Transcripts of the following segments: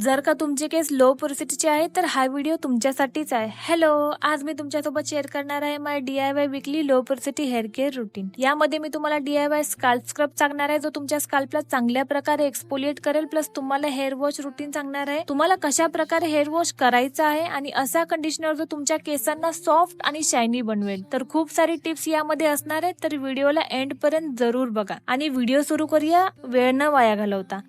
जर का तुमचे केस लो पोर्सिटीचे आहे तर हा व्हिडिओ तुमच्यासाठीच आहे. हॅलो आज मी तुमच्यासोबत शेअर करणार आहे my D I Y weekly low porosity hair care routine यामध्ये मी तुम्हाला D I Y scalp scrub सांगणार आहे जो तुमच्या स्काल्पला चांगल्या प्रकारे एक्सपोलिएट करेल प्लस तुम्हाला हेअर वॉश रुटीन सांगणार आहे. तुम्हाला कशा प्रकारे हेअर वॉश करायचा आहे आणि असा कंडिशनर जो तुमच्या केसांना सॉफ्ट आणि शायनी बनवेल. तर खूप सारी टिप्स यामध्ये असणार आहेत तर व्हिडिओला एंड पर्यंत जरूर बघा. आणि व्हिडिओ सुरू करूया वेळ न वाया घालवता.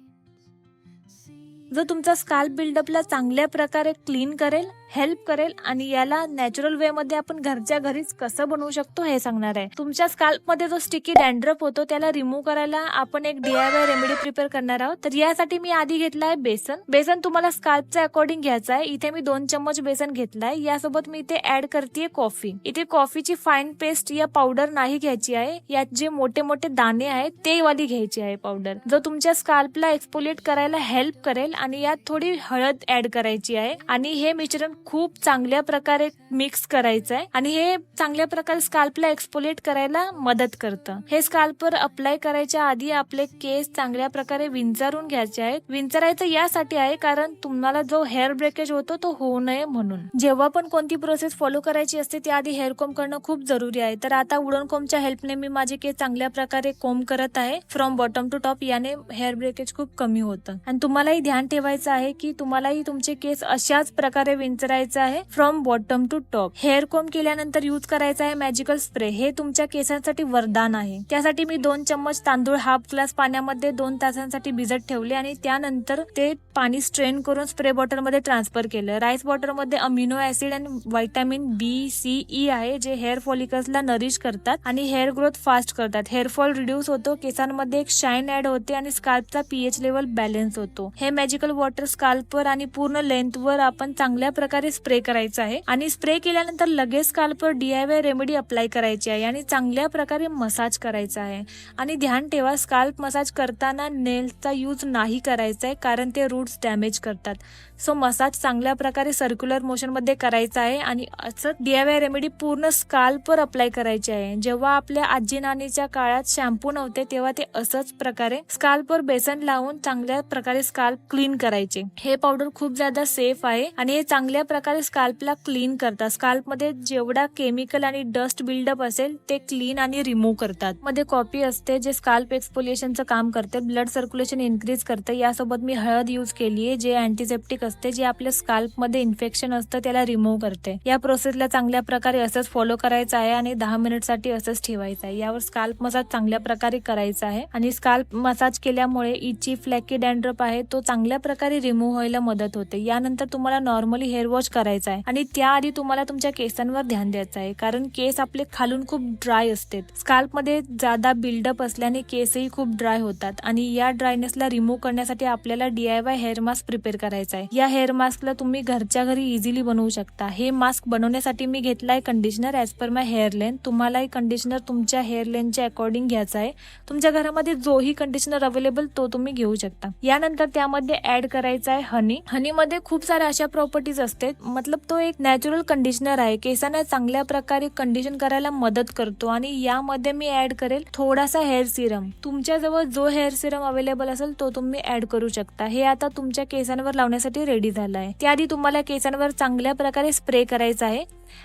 जो तुमचा स्काल्प बिल्डअपला चांगल्या प्रकारे क्लीन करेल हेल्प करेल आणि याला नॅचरल वे मध्ये आपण घरच्या घरीच कसं बनवू शकतो हे सांगणार आहे. तुमच्या स्काल्पमध्ये जो स्टिकी डॅन्ड्रप होतो त्याला रिमूव्ह करायला आपण एक डीआयवाय रेमेडी प्रिपेअर करणार आहोत. तर यासाठी मी आधी घेतला आहे बेसन. बेसन तुम्हाला स्काल्पच्या अकॉर्डिंग घ्यायचं आहे. इथे मी दोन चम्मच बेसन घेतलाय. यासोबत मी इथे ऍड करते कॉफी इथे कॉफीची फाईन पेस्ट या पावडर नाही घ्यायची आहे. यात जे मोठे मोठे दाणे आहेत ते वाली घ्यायची आहे पावडर जो तुमच्या स्काल्पला एक्सपोलेट करायला हेल्प करेल आणि यात थोडी हळद ऍड करायची आहे. आणि हे मिश्रण खूप चांगल्या प्रकारे मिक्स करायचं आहे आणि हे चांगल्या प्रकारे स्काल्पला एक्सपोलेट करायला मदत करतं. हे स्काल्पवर अप्लाय करायच्या आधी आपले केस चांगल्या प्रकारे विंचारून घ्यायचे आहेत. विंचरायचं यासाठी आहे कारण तुम्हाला जो हेअर ब्रेकेज होतो तो होऊ नये म्हणून. जेव्हा पण कोणती प्रोसेस फॉलो करायची असते त्याआधी हेअर कोम करणं खूप जरुरी आहे. तर आता उडन कोमच्या हेल्पने मी माझे केस चांगल्या प्रकारे कोम करत आहे. फ्रॉम बॉटम टू टॉप याने हेअर ब्रेकेज खूप कमी होतं. आणि तुम्हालाही ध्यान ठेवायचं आहे की तुम्हालाही तुमचे केस अशाच प्रकारे करायचं आहे from bottom to top hair comb केल्यानंतर युज करायचा आहे मॅजिकल स्प्रे हे तुमच्या केसांसाठी वरदान आहे. त्यासाठी मी दोन चम्मच तांदूळ हाफ ग्लास पाण्यामध्ये दोन तासांसाठी भिजत ठेवले आणि त्यानंतर ते पाणी स्ट्रेन करून स्प्रे बॉटलमध्ये ट्रान्सफर केलं. राईस वॉटरमध्ये अमिनो ऍसिड आणि व्हायटामिन बी सी ई आहे जे हेअर फॉलिकल्सला नरिश करतात आणि हेअर ग्रोथ फास्ट करतात. हेअर फॉल रिड्यूस होतो केसांमध्ये एक शाईन ऍड होते आणि स्काल्पचा पीएच लेवल बॅलन्स होतो. हे मॅजिकल वॉटर स्काल्पवर आणि पूर्ण लेंथवर आपण चांगल्या प्रकारे स्प्रे करायचं आहे. आणि स्प्रे केल्यानंतर लगेच स्काल्पवर डीआयवाय रेमेडी अप्लाय करायची आहे आणि चांगल्या प्रकारे मसाज करायचा आहे. आणि ध्यान ठेवा स्काल्प मसाज करताना नेल्सचा यूज नाही करायचा आहे कारण ते रूट्स डॅमेज करतात. सो मसाज चांगल्या प्रकारे सर्क्युलर मोशनमध्ये करायचा आहे आणि असं डीआयवाय रेमेडी पूर्ण स्काल्पवर अप्लाय करायची आहे. जेव्हा आपल्या आजी नानीच्या काळात शॅम्पू नव्हते तेव्हा ते असंच प्रकारे स्काल्पवर बेसन लावून चांगल्या प्रकारे स्काल्प क्लीन करायचे. हे पावडर खूप ज्यादा सेफ आहे आणि हे चांगल्या प्रकारे स्काल्पला क्लीन करतात. स्काल्पमध्ये जेवढा केमिकल आणि डस्ट बिल्डअप असेल ते क्लीन आणि रिमूव्ह करतात. मध्ये कॉपी असते जे स्काल्प एक्सपोलिएशनचं काम करते ब्लड सर्क्युलेशन इन्क्रीज करते. यासोबत मी हळद यूज केली आहे जे अँटीसेप्टिक असते जे आपल्या स्काल्पमध्ये इन्फेक्शन असतं त्याला रिमूव्ह करते. या प्रोसेसला चांगल्या प्रकारे असंच फॉलो करायचं आहे आणि दहा मिनिटसाठी असंच ठेवायचं आहे. यावर स्काल्प मसाज चांगल्या प्रकारे करायचा आहे आणि स्काल्प मसाज केल्यामुळे इची फ्लॅकी डॅन्ड्रप आहे तो चांगल्या प्रकारे रिमूव्ह व्हायला मदत होते. यानंतर तुम्हाला नॉर्मली हेअर वॉश करायचा आहे आणि त्याआधी तुम्हाला तुमच्या केसांवर ध्यान द्यायचं आहे कारण केस आपले खालून खूप ड्राय असते स्काल्पमध्ये जादा बिल्डअप असल्याने केसही खूप ड्राय होतात. आणि या ड्रायनेसला रिमूव्ह करण्यासाठी आपल्याला डीआयवाय हेअर मास्क प्रिपेअर करायचा आहे या हेअर मास्कला तुम्ही घरच्या घरी इझिली बनवू शकता. हे मास्क बनवण्यासाठी मी घेतलाय conditioner as per my hair length तुम्हालाही कंडिशनर तुमच्या हेअर लेंथच्या अकॉर्डिंग घ्यायचा आहे तुमच्या घरामध्ये जोही कंडिशनर अवेलेबल तो तुम्ही घेऊ शकता. यानंतर त्यामध्ये ऍड करायचा आहे हनी हनीमध्ये खूप साऱ्या अशा प्रॉपर्टीज असतात. असते मतलब तो एक नॅचरल कंडिशनर आहे. केसांना चांगल्या प्रकारे कंडिशन करायला मदत करतो आणि यामध्ये मी ऍड करेल थोडासा हेअर सिरम तुमच्या जवळ जो हेअर सिरम अवेलेबल असेल तो तुम्ही ऍड करू शकता. हे आता तुमच्या केसांवर लावण्यासाठी रेडी झालं आहे त्याआधी तुम्हाला केसांवर चांगल्या प्रकारे स्प्रे करायचा आहे.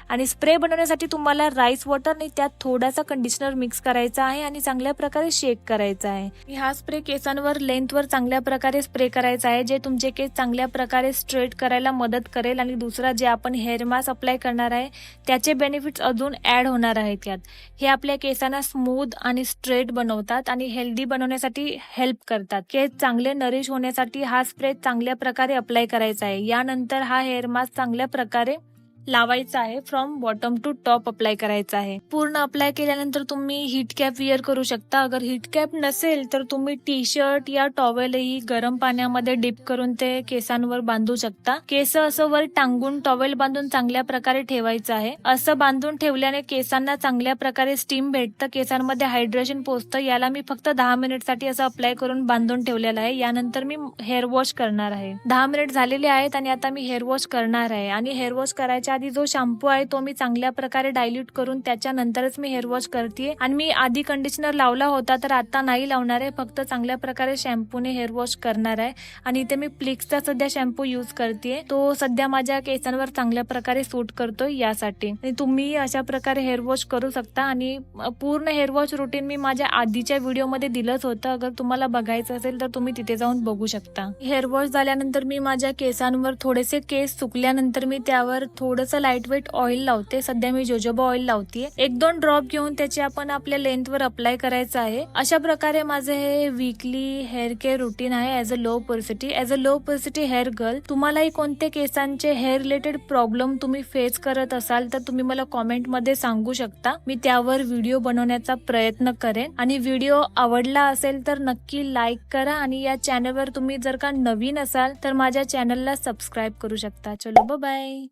आणि स्प्रे बनवण्यासाठी तुम्हाला राईस वॉटर आणि त्यात थोडासा कंडिशनर मिक्स करायचा आहे आणि चांगल्या प्रकारे शेक करायचा आहे. हा स्प्रे केसांवर लेंथवर चांगल्या प्रकारे स्प्रे करायचा आहे जे तुमचे केस चांगल्या प्रकारे स्ट्रेट करायला मदत करेल आणि दुसरा जे आपण हेअर मास्क अप्लाय करणार आहे त्याचे बेनिफिट्स अजून ऍड होणार आहेत यात. हे आपल्या केसांना स्मूथ आणि स्ट्रेट बनवतात आणि हेल्दी बनवण्यासाठी हेल्प करतात. केस चांगले नरिश होण्यासाठी हा स्प्रे चांगल्या प्रकारे अप्लाय करायचा आहे. यानंतर हा हेअर मास्क चांगल्या प्रकारे लावायचा आहे from bottom to top apply करायचा आहे. पूर्ण अप्लाय केल्यानंतर तुम्ही हीट कॅप विअर करू शकता. अगर हीट कॅप नसेल तर तुम्ही टी शर्ट या टॉवेलही गरम पाण्यामध्ये डिप करून ते केसांवर बांधू शकता. केस असं वर टांगून टॉवेल बांधून चांगल्या प्रकारे ठेवायचं आहे. असं बांधून ठेवल्याने केसांना चांगल्या प्रकारे स्टीम भेटतं केसांमध्ये हायड्रेशन पोचतं. याला मी फक्त दहा मिनिटसाठी असं अप्लाय करून बांधून ठेवलेलं आहे. यानंतर मी हेअर वॉश करणार आहे. दहा मिनिट झालेले आहेत आणि आता मी हेअर वॉश करणार आहे. आणि हेअर वॉश करायच्या आधी जो शॅम्पू आहे तो मी चांगल्या प्रकारे डायल्यूट करून त्याच्यानंतरच मी हेअर वॉश करते आणि मी आधी कंडिशनर लावला होता तर आता नाही लावणार आहे. फक्त चांगल्या प्रकारे शॅम्पूने हेअर वॉश करणार आहे. आणि इथे मी प्लिक्सचा सध्या शॅम्पू यूज करते तो सध्या माझ्या केसांवर चांगल्या प्रकारे सूट करतोय यासाठी. आणि तुम्ही अशा प्रकारे हेअर वॉश करू शकता. आणि पूर्ण हेअर वॉश रुटीन मी माझ्या आधीच्या व्हिडिओमध्ये दिलंच होतं. अगर तुम्हाला बघायचं असेल तर तुम्ही तिथे जाऊन बघू शकता. हेअर वॉश झाल्यानंतर मी माझ्या केसांवर थोडेसे केस सुकल्यानंतर मी त्यावर थोडं थोडंसं लाइट वेट ऑइल लावते. सध्या मी जोजोबा ऑइल लावते एक दोन ड्रॉप घेऊन त्याचे आपण आपल्या लेंथवर अप्लाय करायचं आहे. अशा प्रकारे माझं हे वीकली हेअर केअर रुटीन आहे as a low porosity as a low porosity hair girl तुम्हालाही कोणते केसांचे हेअर रिलेटेड प्रॉब्लेम तुम्ही फेस करत असाल तर तुम्ही मला कॉमेंटमध्ये सांगू शकता. मी त्यावर व्हिडिओ बनवण्याचा प्रयत्न करेन. आणि व्हिडिओ आवडला असेल तर नक्की लाईक करा आणि या चॅनलवर तुम्ही जर का नवीन असाल तर माझ्या चॅनलला सबस्क्राईब करू शकता. चलो बाय